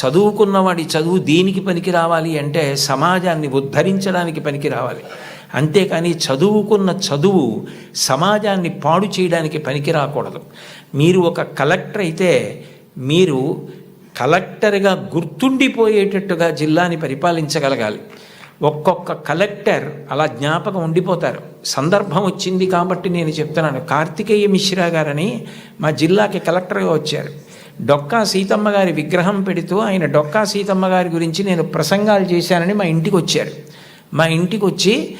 చదువుకున్నవాడి చదువు దేనికి పనికి రావాలి అంటే సమాజాన్ని ఉద్ధరించడానికి పనికి రావాలి. అంతేకాని చదువుకున్న చదువు సమాజాన్ని పాడు చేయడానికి పనికి రాకూడదు. మీరు ఒక కలెక్టర్ అయితే మీరు కలెక్టర్గా గుర్తుండిపోయేటట్టుగా జిల్లాని పరిపాలించగలగాలి. ఒక్కొక్క కలెక్టర్ అలా జ్ఞాపకం ఉండిపోతారు. సందర్భం వచ్చింది కాబట్టి నేను చెప్తున్నాను. కార్తికేయ మిశ్రా గారని మా జిల్లాకి కలెక్టర్గా వచ్చారు. డొక్కా సీతమ్మ గారి విగ్రహం పెడుతూ ఆయన డొక్కా సీతమ్మ గారి గురించి నేను ప్రసంగాలు చేశానని మా ఇంటికి వచ్చారు. మా ఇంటికి వచ్చి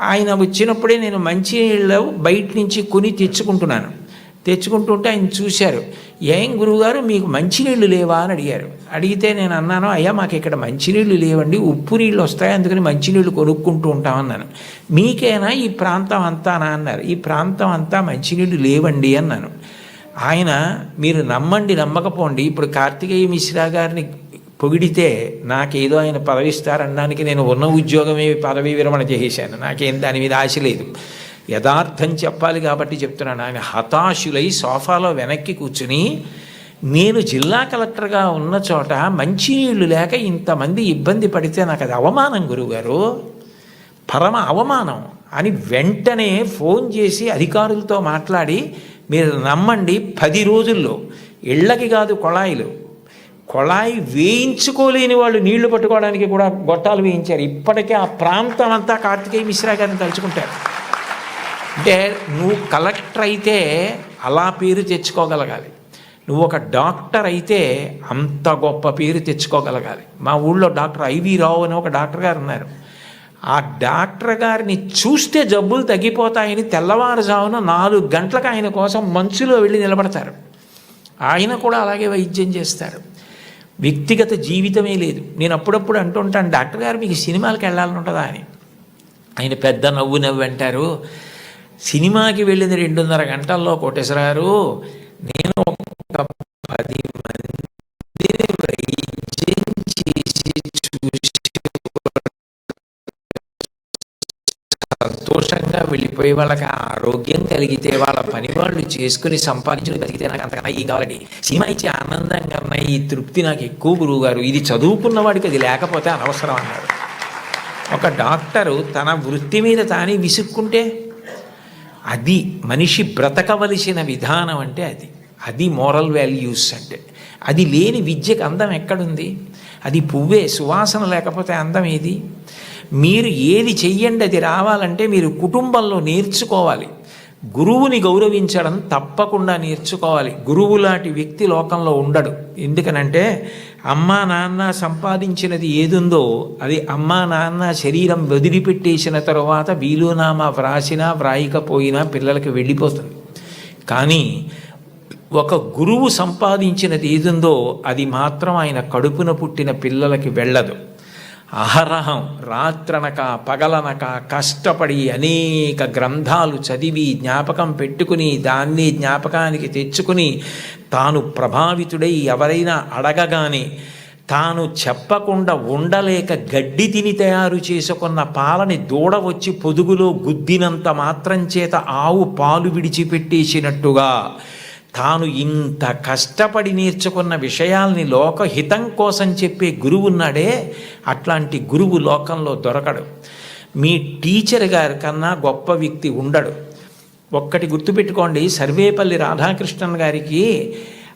ఆయన వచ్చినప్పుడే నేను మంచినీళ్ళు బయట నుంచి కొని తెచ్చుకుంటున్నాను. తెచ్చుకుంటుంటే ఆయన చూశారు ఏం గురువుగారు మీకు మంచినీళ్ళు లేవా? అని అడిగారు. అడిగితే నేను అన్నాను అయ్యా మాకు ఇక్కడ మంచినీళ్ళు లేవండి ఉప్పు నీళ్ళు వస్తాయి అందుకని మంచినీళ్ళు కొనుక్కుంటూ ఉంటామన్నాను మీకేనా ఈ ప్రాంతం అంతానా? అన్నారు. ఈ ప్రాంతం అంతా మంచినీళ్ళు లేవండి అన్నాను. ఆయన మీరు నమ్మండి నమ్మకపోండి. ఇప్పుడు కార్తికేయ మిశ్రా గారిని పొగిడితే నాకేదో ఆయన పదవిస్తారనడానికి నేను ఉన్న ఉద్యోగమే పదవి విరమణ చేసేసాను నాకేం దాని మీద ఆశ లేదు. యథార్థం చెప్పాలి కాబట్టి చెప్తున్నాను. ఆయన హతాశులై సోఫాలో వెనక్కి కూర్చుని నేను జిల్లా కలెక్టర్గా ఉన్న చోట మంచినీళ్ళు లేక ఇంతమంది ఇబ్బంది పడితే నాకు అది అవమానం గురువుగారు. పరమ అవమానం. అని వెంటనే ఫోన్ చేసి అధికారులతో మాట్లాడి మీరు నమ్మండి పది రోజుల్లో ఇళ్ళకి కాదు కొళాయిలు. కొళాయి వేయించుకోలేని వాళ్ళు నీళ్ళు పట్టుకోవడానికి కూడా గొట్టాలు వేయించారు. ఇప్పటికే ఆ ప్రాంతం అంతా కార్తికేయ మిశ్రా గారిని తలుచుకుంటారు. అంటే నువ్వు కలెక్టర్ అయితే అలా పేరు తెచ్చుకోగలగాలి. నువ్వు ఒక డాక్టర్ అయితే అంత గొప్ప పేరు తెచ్చుకోగలగాలి. మా ఊళ్ళో డాక్టర్ ఐవి రావు అని ఒక డాక్టర్ గారు ఉన్నారు. ఆ డాక్టర్ గారిని చూస్తే జబ్బులు తగ్గిపోతాయని తెల్లవారుజామున నాలుగు గంటలకు ఆయన కోసం మంచులో వెళ్ళి నిలబడతారు. ఆయన కూడా అలాగే వైద్యం చేస్తారు. వ్యక్తిగత జీవితమే లేదు. నేను అప్పుడప్పుడు అంటుంటాను డాక్టర్ గారు మీకు సినిమాలకు వెళ్ళాలని ఉంటుందా? అని. ఆయన పెద్ద నవ్వు నవ్వు అంటారు సినిమాకి వెళ్ళిన రెండున్నర గంటల్లో కోటేశ్వరారు నేను ఒక పది మంది వైద్యం వెళ్ళిపోయి వాళ్ళకి ఆరోగ్యం కలిగితే వాళ్ళ పని వాళ్ళు చేసుకుని సంపాదించడం కలిగితే నాకు అంతకన్నా ఈ కావాలండి సినిమా ఇచ్చే ఆనందం కన్నా ఈ తృప్తి నాకు ఎక్కువ గురువు గారు. ఇది చదువుకున్న వాడికి అది లేకపోతే అనవసరం అన్నారు. ఒక డాక్టరు తన వృత్తి మీద తానే విసుక్కుంటే అది మనిషి బ్రతకవలసిన విధానం అంటే అది. అది మోరల్ వాల్యూస్ అంటే. అది లేని విద్యకు అందం ఎక్కడుంది? అది పువ్వే సువాసన లేకపోతే అందం ఏది? మీరు ఏది చెయ్యండి అది రావాలంటే మీరు కుటుంబంలో నేర్చుకోవాలి. గురువుని గౌరవించడం తప్పకుండా నేర్చుకోవాలి. గురువు లాంటి వ్యక్తి లోకంలో ఉండడు. ఎందుకనంటే అమ్మా నాన్న సంపాదించినది ఏదుందో అది అమ్మా నాన్న శరీరం వదిలిపెట్టేసిన తర్వాత వీలునామా వ్రాసినా వ్రాయకపోయినా పిల్లలకి వెళ్ళిపోతుంది. కానీ ఒక గురువు సంపాదించినది ఏదుందో అది మాత్రం ఆయన కడుపున పుట్టిన పిల్లలకి వెళ్ళదు. అహరహం రాత్రనక పగలనక కష్టపడి అనేక గ్రంథాలు చదివి జ్ఞాపకం పెట్టుకుని దాన్ని జ్ఞాపకానికి తెచ్చుకుని తాను ప్రభావితుడై ఎవరైనా అడగగానే తాను చెప్పకుండా ఉండలేక గడ్డి తిని తయారు చేసుకున్న పాలని దూడ వచ్చి పొదుగులో గుద్దినంత మాత్రం చేత ఆవు పాలు విడిచిపెట్టేసినట్టుగా తాను ఇంత కష్టపడి నేర్చుకున్న విషయాల్ని లోకహితం కోసం చెప్పే గురువు ఉన్నాడే అట్లాంటి గురువు లోకంలో దొరకడు. మీ టీచర్ గారి కన్నా గొప్ప వ్యక్తి ఉండడు. ఒక్కటి గుర్తుపెట్టుకోండి సర్వేపల్లి రాధాకృష్ణన్ గారికి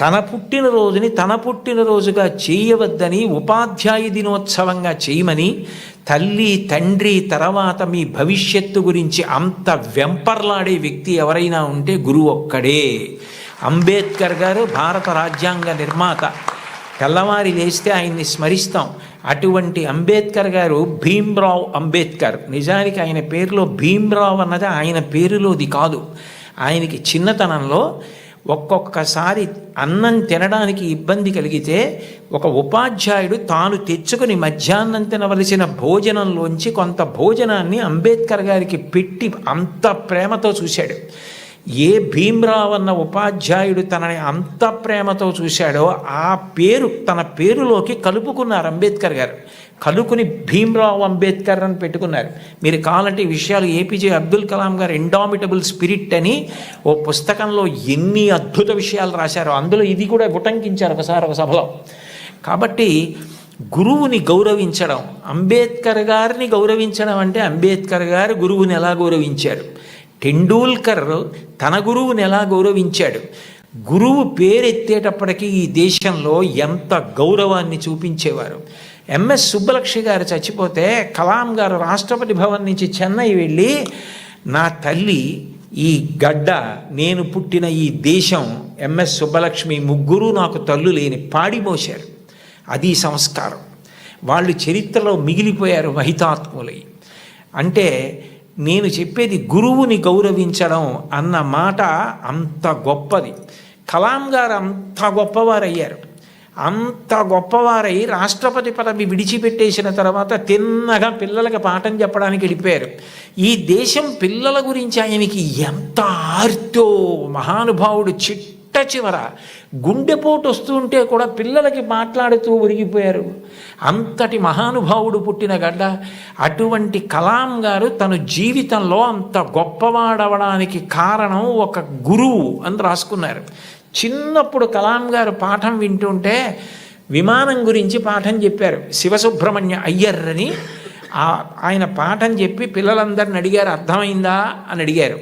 తన పుట్టినరోజుని తన పుట్టినరోజుగా చేయవద్దని ఉపాధ్యాయ దినోత్సవంగా చేయమని తల్లి తండ్రి తర్వాత మీ భవిష్యత్తు గురించి అంత వెంపర్లాడే వ్యక్తి ఎవరైనా ఉంటే గురువు ఒక్కడే. అంబేద్కర్ గారు భారత రాజ్యాంగ నిర్మాత. తెల్లవారి లేస్తే ఆయన్ని స్మరిస్తాం. అటువంటి అంబేద్కర్ గారు భీమ్రావ్ అంబేద్కర్. నిజానికి ఆయన పేరులో భీమ్రావ్ అన్నది ఆయన పేరులోది కాదు. ఆయనకి చిన్నతనంలో ఒక్కొక్కసారి అన్నం తినడానికి ఇబ్బంది కలిగితే ఒక ఉపాధ్యాయుడు తాను తెచ్చుకుని మధ్యాహ్నం తినవలసిన భోజనంలోంచి కొంత భోజనాన్ని అంబేద్కర్ గారికి పెట్టి అంత ప్రేమతో చూశాడు. ఏ భీమ్రావ్ అన్న ఉపాధ్యాయుడు తనని అంత ప్రేమతో చూశాడో ఆ పేరు తన పేరులోకి కలుపుకున్నారు అంబేద్కర్ గారు. కలుకుని భీమ్రావ్ అంబేద్కర్ అని పెట్టుకున్నారు. మీరు కావాలంటే ఈ విషయాలు ఏపీజే అబ్దుల్ కలాం గారు ఇండామిటబుల్ స్పిరిట్ అని ఓ పుస్తకంలో ఎన్ని అద్భుత విషయాలు రాశారో అందులో ఇది కూడా ఉటంకించారు ఒకసారి ఒక సభలో. కాబట్టి గురువుని గౌరవించడం అంబేద్కర్ గారిని గౌరవించడం అంటే అంబేద్కర్ గారు గురువుని ఎలా గౌరవించారు? టెండూల్కర్ తన గురువుని ఎలా గౌరవించాడు? గురువు పేరెత్తేటప్పటికీ ఈ దేశంలో ఎంత గౌరవాన్ని చూపించేవారు? ఎంఎస్ సుబ్బలక్ష్మి గారు చచ్చిపోతే కలాం గారు రాష్ట్రపతి భవన్ నుంచి చెన్నై వెళ్ళి నా తల్లి ఈ గడ్డ నేను పుట్టిన ఈ దేశం ఎంఎస్ సుబ్బలక్ష్మి ముగ్గురు నాకు తల్లు లేని పాడిమోశారు అది సంస్కారం. వాళ్ళు చరిత్రలో మిగిలిపోయారు మహితాత్ములై. అంటే నేను చెప్పేది గురువుని గౌరవించడం అన్న మాట అంత గొప్పది. కలాం గారు అంత గొప్పవారయ్యారు. అంత గొప్పవారై రాష్ట్రపతి పదవి విడిచిపెట్టేసిన తర్వాత తిన్నగా పిల్లలకి పాఠం చెప్పడానికి వెళ్ళిపోయారు ఈ దేశం పిల్లల గురించి ఆయనకి ఎంత ఆర్తో మహానుభావుడు చిట్ట చివర గుండెపోటు వస్తుంటే కూడా పిల్లలకి మాట్లాడుతూ ఉరిగిపోయారు అంతటి మహానుభావుడు పుట్టిన గడ్డ అటువంటి కలాం గారు తన జీవితంలో అంత గొప్పవాడవడానికి కారణం ఒక గురువు అని రాసుకున్నారు. చిన్నప్పుడు కలాం గారు పాఠం వింటుంటే విమానం గురించి పాఠం చెప్పారు. శివసుబ్రహ్మణ్య అయ్యర్ అని. ఆయన పాఠం చెప్పి పిల్లలందరిని అడిగారు అర్థమైందా? అని అడిగారు.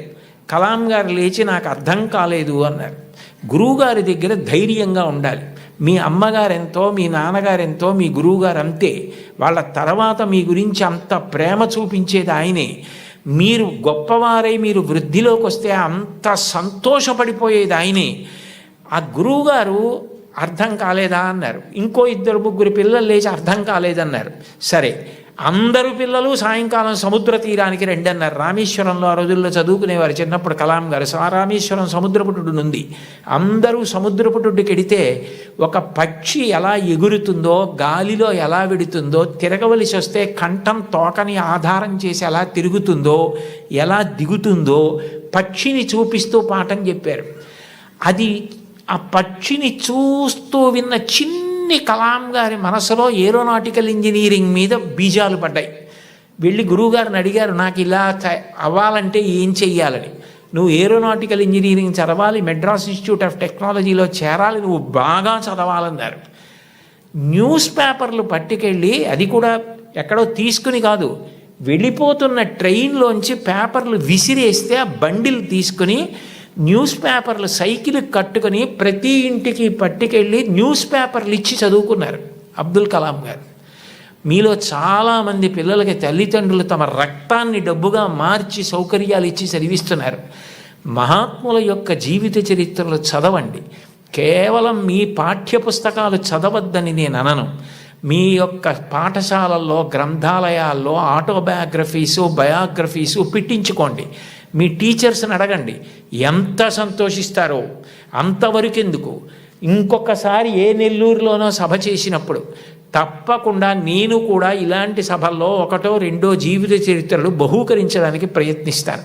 కలాం గారు లేచి నాకు అర్థం కాలేదు అన్నారు. గురువుగారి దగ్గర ధైర్యంగా ఉండాలి. మీ అమ్మగారెంతో మీ నాన్నగారెంతో మీ గురువుగారు అంతే వాళ్ళ తర్వాత మీ గురించి అంత ప్రేమ చూపించేది ఆయనే. మీరు గొప్పవారై మీరు వృద్ధిలోకి వస్తే అంత సంతోషపడిపోయేది ఆయనే. ఆ గురువుగారు అర్థం కాలేదా అన్నారు. ఇంకో ఇద్దరు ముగ్గురు పిల్లలు లేచి అర్థం కాలేదన్నారు. సరే అందరు పిల్లలు సాయంకాలం సముద్ర తీరానికి రండి అన్నారు రామేశ్వరంలో ఆ రోజుల్లో చదువుకునేవారు చిన్నప్పుడు కలాం గారు. సా రామేశ్వరం సముద్రపుటుడు ఉంది. అందరూ సముద్రపుటుడికి ఎడితే ఒక పక్షి ఎలా ఎగురుతుందో గాలిలో ఎలా విడుతుందో తిరగవలసి వస్తే కంఠం తోకని ఆధారం చేసి ఎలా తిరుగుతుందో ఎలా దిగుతుందో పక్షిని చూపిస్తూ పాఠం చెప్పారు. అది ఆ పక్షిని చూస్తూ విన్న చిన్ని కలాం గారి మనసులో ఏరోనాటికల్ ఇంజనీరింగ్ మీద బీజాలు పడ్డాయి. వెళ్ళి గురువుగారిని అడిగారు నాకు ఇలా అవ్వాలంటే ఏం చెయ్యాలని? నువ్వు ఏరోనాటికల్ ఇంజనీరింగ్ చదవాలి మెడ్రాస్ ఇన్స్టిట్యూట్ ఆఫ్ టెక్నాలజీలో చేరాలి నువ్వు బాగా చదవాలన్నారు. న్యూస్ పేపర్లు పట్టుకెళ్ళి అది కూడా ఎక్కడో తీసుకుని కాదు వెళ్ళిపోతున్న ట్రైన్లోంచి పేపర్లు విసిరేస్తే ఆ బండిలు తీసుకుని న్యూస్ పేపర్లు సైకిల్ కట్టుకొని ప్రతి ఇంటికి పట్టుకెళ్ళి న్యూస్ పేపర్లు ఇచ్చి చదువుకున్నారు అబ్దుల్ కలాం గారు. మీలో చాలామంది పిల్లలకి తల్లిదండ్రులు తమ రక్తాన్ని డబ్బుగా మార్చి సౌకర్యాలు ఇచ్చి చదివిస్తున్నారు. మహాత్ముల యొక్క జీవిత చరిత్రలు చదవండి. కేవలం మీ పాఠ్యపుస్తకాలు చదవద్దని నేను అనను. మీ యొక్క పాఠశాలల్లో గ్రంథాలయాల్లో ఆటోబయోగ్రఫీసు బయోగ్రఫీసు పెట్టించుకోండి. మీ టీచర్స్ని అడగండి ఎంత సంతోషిస్తారో అంతవరకు ఎందుకు ఇంకొకసారి ఏ నెల్లూరులోనో సభ చేసినప్పుడు తప్పకుండా నేను కూడా ఇలాంటి సభల్లో ఒకటో రెండో జీవిత చరిత్రలు బహూకరించడానికి ప్రయత్నిస్తాను.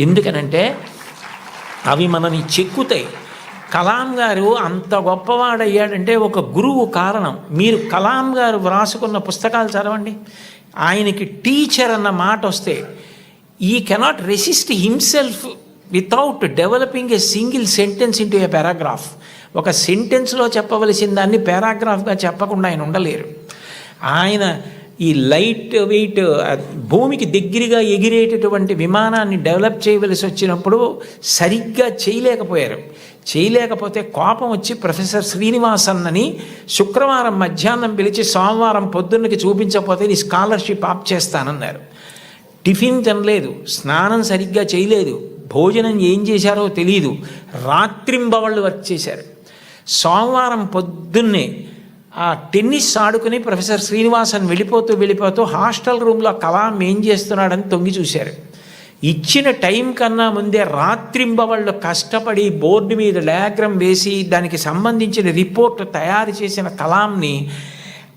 ఎందుకనంటే అవి మనని చెక్కుతాయి. కలాం గారు అంత గొప్పవాడయ్యాడంటే ఒక గురువు కారణం. మీరు కలాం గారు వ్రాసుకున్న పుస్తకాలు చదవండి. ఆయనకి టీచర్ అన్న మాట వస్తే ఈ cannot resist himself without developing a single sentence into a paragraph ఒక సెంటెన్స్లో చెప్పవలసిన దాన్ని పారాగ్రాఫ్గా చెప్పకుండా ఆయన ఉండలేరు. ఆయన ఈ లైట్ వెయిట్ భూమికి దగ్గరగా ఎగిరేటటువంటి విమానాన్ని డెవలప్ చేయవలసి వచ్చినప్పుడు సరిగ్గా చేయలేకపోయారు. చేయలేకపోతే కోపం వచ్చి ప్రొఫెసర్ శ్రీనివాసన్ అని శుక్రవారం మధ్యాహ్నం పిలిచి సోమవారం పొద్దున్నకి చూపించకపోతే నీ స్కాలర్షిప్ ఆప్ చేస్తానన్నారు. టిఫిన్ తినలేదు స్నానం సరిగ్గా చేయలేదు భోజనం ఏం చేశారో తెలియదు రాత్రింబవళ్ళు వర్క్ చేశారు. సోమవారం పొద్దున్నే ఆ టెన్నిస్ ఆడుకుని ప్రొఫెసర్ శ్రీనివాసన్ వెళ్ళిపోతూ వెళ్ళిపోతూ హాస్టల్ రూమ్లో కలాం ఏం చేస్తున్నాడని తొంగి చూశారు. ఇచ్చిన టైం కన్నా ముందే రాత్రింబవళ్ళు కష్టపడి బోర్డు మీద డయాగ్రామ్ వేసి దానికి సంబంధించిన రిపోర్ట్ తయారు చేసిన కలాంని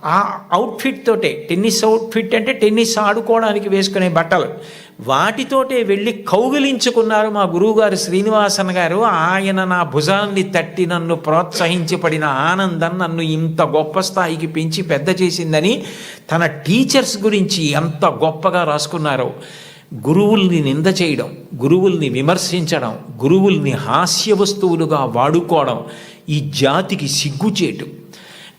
ఆ అవుట్ఫిట్ తోటే టెన్నిస్ అవుట్ఫిట్ అంటే టెన్నిస్ ఆడుకోవడానికి వేసుకునే బట్టలు. వాటితోటే వెళ్ళి కౌగిలించుకున్నారు మా గురువుగారు శ్రీనివాసన్ గారు. ఆయన నా భుజాన్ని తట్టి నన్ను ప్రోత్సహించి పడిన ఆనందం నన్ను ఇంత గొప్ప స్థాయికి పెంచి పెద్ద చేసిందని తన టీచర్స్ గురించి ఎంత గొప్పగా రాసుకున్నారో. గురువుల్ని నింద చేయడం గురువుల్ని విమర్శించడం గురువుల్ని హాస్య వస్తువులుగా వాడుకోవడం ఈ జాతికి సిగ్గుచేటు.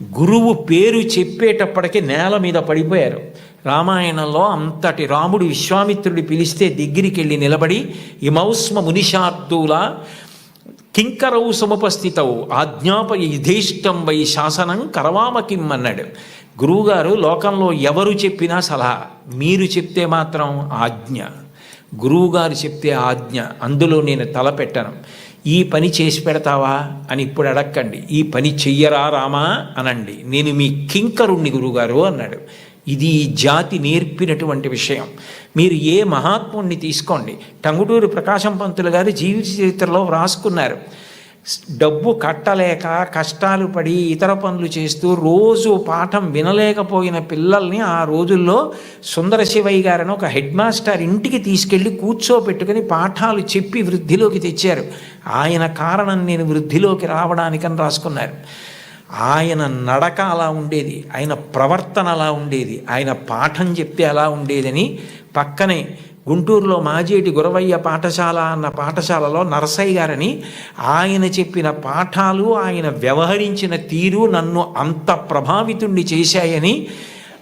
గురువు పేరు చెప్పేటప్పటికి నేల మీద పడిపోయారు. రామాయణంలో అంతటి రాముడు విశ్వామిత్రుడి పిలిస్తే దగ్గరికి వెళ్ళి నిలబడి ఇమౌస్మ మునిషార్థుల కింకరౌ సముపస్థితవు ఆజ్ఞాప యుధేష్టం వై శాసనం కరవామ అన్నాడు. గురువుగారు లోకంలో ఎవరు చెప్పినా సలహా మీరు చెప్తే మాత్రం ఆజ్ఞ గురువుగారు చెప్తే ఆజ్ఞ అందులో నేను తలపెట్టను. ఈ పని చేసి పెడతావా అని ఇప్పుడు అడక్కండి. ఈ పని చెయ్యరా రామా అనండి. నేను మీ కింకరుణ్ణి గురుగారు అన్నాడు. ఇది ఈ జాతి నేర్పినటువంటి విషయం. మీరు ఏ మహాత్ముణ్ణి తీసుకోండి. టంగుటూరు ప్రకాశం పంతులు గారు జీవిత చరిత్రలో వ్రాసుకున్నారు. డబ్బు కట్టలేక కష్టాలు పడి ఇతర పనులు చేస్తూ రోజు పాఠం వినలేకపోయిన పిల్లల్ని ఆ రోజుల్లో సుందర శివయ్య గారని ఒక హెడ్ మాస్టర్ ఇంటికి తీసుకెళ్ళి కూర్చోబెట్టుకుని పాఠాలు చెప్పి వృద్ధిలోకి తెచ్చారు. ఆయన కారణం నేను వృద్ధిలోకి రావడానికని రాసుకున్నారు. ఆయన నడక అలా ఉండేది ఆయన ప్రవర్తన అలా ఉండేది ఆయన పాఠం చెప్తే అలా ఉండేదని పక్కనే గుంటూరులో మాజేటి గురవయ్య పాఠశాల అన్న పాఠశాలలో నరసయ్య గారని ఆయన చెప్పిన పాఠాలు ఆయన వ్యవహరించిన తీరు నన్ను అంత ప్రభావితుణ్ణి చేశాయని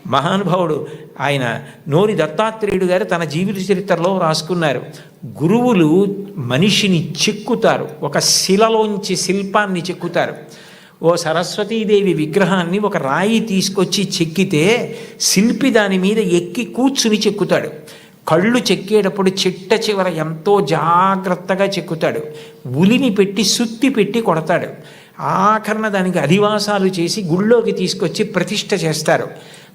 మహానుభావుడు ఆయన నోరి దత్తాత్రేయుడు గారు తన జీవిత చరిత్రలో రాసుకున్నారు. గురువులు మనిషిని చెక్కుతారు ఒక శిలలోంచి శిల్పాన్ని చెక్కుతారు. ఓ సరస్వతీదేవి విగ్రహాన్ని ఒక రాయి తీసుకొచ్చి చెక్కితే శిల్పి దాని మీద ఎక్కి కూర్చుని చెక్కుతాడు. కళ్ళు చెక్కేటప్పుడు చిట్ట చివర ఎంతో జాగ్రత్తగా చెక్కుతాడు. ఉలిని పెట్టి సుత్తి పెట్టి కొడతాడు. ఆఖరణ దానికి అధివాసాలు చేసి గుళ్ళోకి తీసుకొచ్చి ప్రతిష్ఠ చేస్తారు.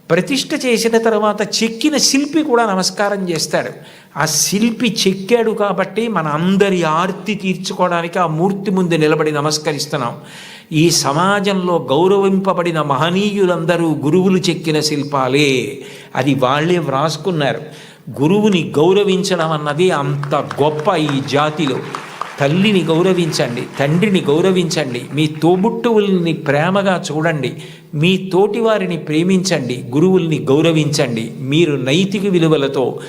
ప్రతిష్ట చేసిన తర్వాత చెక్కిన శిల్పి కూడా నమస్కారం చేస్తాడు. ఆ శిల్పి చెక్కాడు కాబట్టి మన అందరి ఆర్తి తీర్చుకోవడానికి ఆ మూర్తి ముందు నిలబడి నమస్కరిస్తున్నాం. ఈ సమాజంలో గౌరవింపబడిన మహనీయులందరూ గురువులు చెక్కిన శిల్పాలే. అది వాళ్ళే వ్రాసుకున్నారు. గురువుని గౌరవించడం అన్నది అంత గొప్ప ఈ జాతిలో. తల్లిని గౌరవించండి తండ్రిని గౌరవించండి మీ తోబుట్టువుల్ని ప్రేమగా చూడండి మీ తోటివారిని ప్రేమించండి గురువుల్ని గౌరవించండి. మీరు నైతిక విలువలతో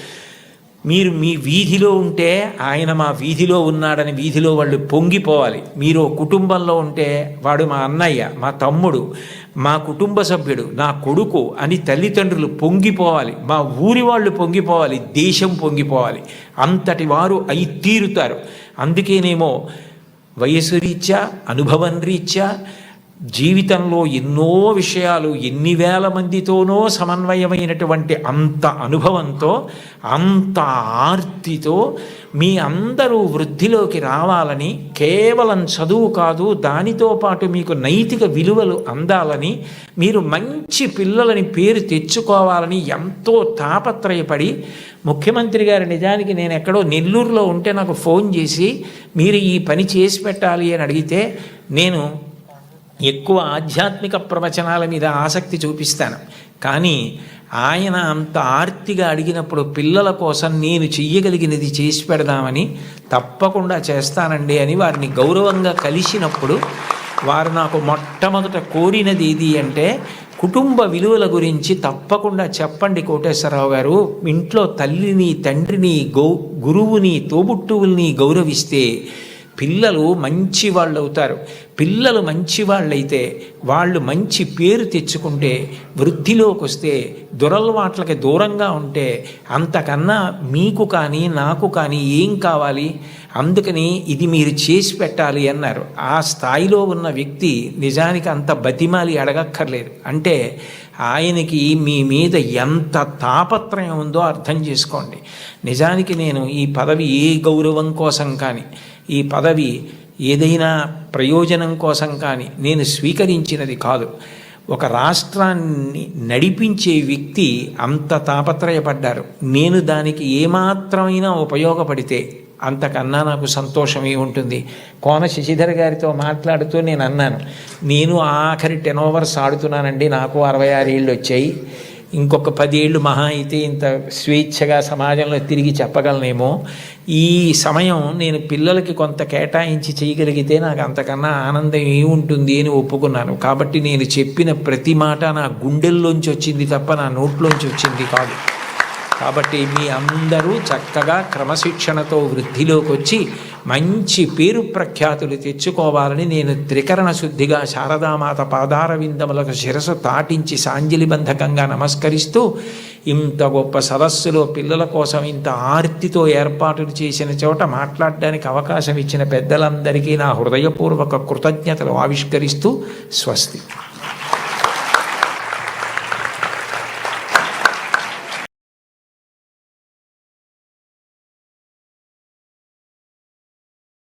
మీరు మీ వీధిలో ఉంటే ఆయన మా వీధిలో ఉన్నాడని వీధిలో వాళ్ళు పొంగిపోవాలి. మీరు కుటుంబంలో ఉంటే వాడు మా అన్నయ్య మా తమ్ముడు మా కుటుంబ సభ్యుడు నా కొడుకు అని తల్లిదండ్రులు పొంగిపోవాలి. మా ఊరి వాళ్ళు పొంగిపోవాలి దేశం పొంగిపోవాలి. అంతటి వారు అయి తీరుతారు. అందుకేనేమో వయసు రీత్యా అనుభవం రీత్యా జీవితంలో ఎన్నో విషయాలు ఎన్ని వేల మందితోనో సమన్వయమైనటువంటి అంత అనుభవంతో అంత ఆర్తితో మీ అందరూ వృద్ధిలోకి రావాలని కేవలం చదువు కాదు దానితో పాటు మీకు నైతిక విలువలు అందాలని మీరు మంచి పిల్లలని పేరు తెచ్చుకోవాలని ఎంతో తాపత్రయపడి ముఖ్యమంత్రి గారు నిజానికి నేను ఎక్కడో నెల్లూరులో ఉంటే నాకు ఫోన్ చేసి మీరు ఈ పని చేసి పెట్టాలి అని అడిగితే నేను ఎక్కువ ఆధ్యాత్మిక ప్రవచనాల మీద ఆసక్తి చూపిస్తాను. కానీ ఆయన అంత ఆర్తిగా అడిగినప్పుడు పిల్లల కోసం నేను చెయ్యగలిగినది చేసి పెడదామని తప్పకుండా చేస్తానండి అని వారిని గౌరవంగా కలిసినప్పుడు వారు నాకు మొట్టమొదట కోరినది ఏది అంటే కుటుంబ విలువల గురించి తప్పకుండా చెప్పండి కోటేశ్వరరావు గారు. ఇంట్లో తల్లిని తండ్రిని గౌ గురువుని తోబుట్టువుల్ని గౌరవిస్తే పిల్లలు మంచి వాళ్ళు అవుతారు పిల్లలు మంచి వాళ్ళైతే వాళ్ళు మంచి పేరు తెచ్చుకుంటే వృద్ధిలోకి వస్తే దురలవాట్లకి దూరంగా ఉంటే అంతకన్నా మీకు కానీ నాకు కానీ ఏం కావాలి? అందుకని ఇది మీరు చేసి పెట్టాలి అన్నారు. ఆ స్థాయిలో ఉన్న వ్యక్తి నిజానికి అంత బతిమాలి అడగక్కర్లేదు. అంటే ఆయనకి మీ మీద ఎంత తాపత్రయం ఉందో అర్థం చేసుకోండి. నిజానికి నేను ఈ పదవి ఏ గౌరవం కోసం కానీ ఈ పదవి ఏదైనా ప్రయోజనం కోసం కానీ నేను స్వీకరించినది కాదు. ఒక రాష్ట్రాన్ని నడిపించే వ్యక్తి అంత తాపత్రయపడ్డారు. నేను దానికి ఏమాత్రమైనా ఉపయోగపడితే అంతకన్నా నాకు సంతోషమే ఉంటుంది. కోన శశిధర్ గారితో మాట్లాడుతూ నేను అన్నాను నేను ఆఖరి టెన్ ఓవర్స్ ఆడుతున్నానండి నాకు అరవై ఆరు ఏళ్ళు వచ్చాయి. ఇంకొక పదేళ్ళు మహా అయితే ఇంత స్వేచ్ఛగా సమాజంలో తిరిగి చెప్పగలనేమో. ఈ సమయం నేను పిల్లలకి కొంత కేటాయించి చేయగలిగితే నాకు అంతకన్నా ఆనందం ఏముంటుంది అని ఒప్పుకున్నాను. కాబట్టి నేను చెప్పిన ప్రతి మాట నా గుండెల్లోంచి వచ్చింది తప్ప నా నోట్లోంచి వచ్చింది కాదు. కాబట్టి మీ అందరూ చక్కగా క్రమశిక్షణతో వృద్ధిలోకి వచ్చి మంచి పేరు ప్రఖ్యాతులు తెచ్చుకోవాలని నేను త్రికరణ శుద్ధిగా శారదామాత పాదార విందములకు శిరసు తాటించి సాంజలిబంధకంగా నమస్కరిస్తూ ఇంత గొప్ప సదస్సులో పిల్లల కోసం ఇంత ఆర్తితో ఏర్పాట్లు చేసిన చోట మాట్లాడడానికి అవకాశం ఇచ్చిన పెద్దలందరికీ నా హృదయపూర్వక కృతజ్ఞతలు ఆవిష్కరిస్తూ స్వస్తి.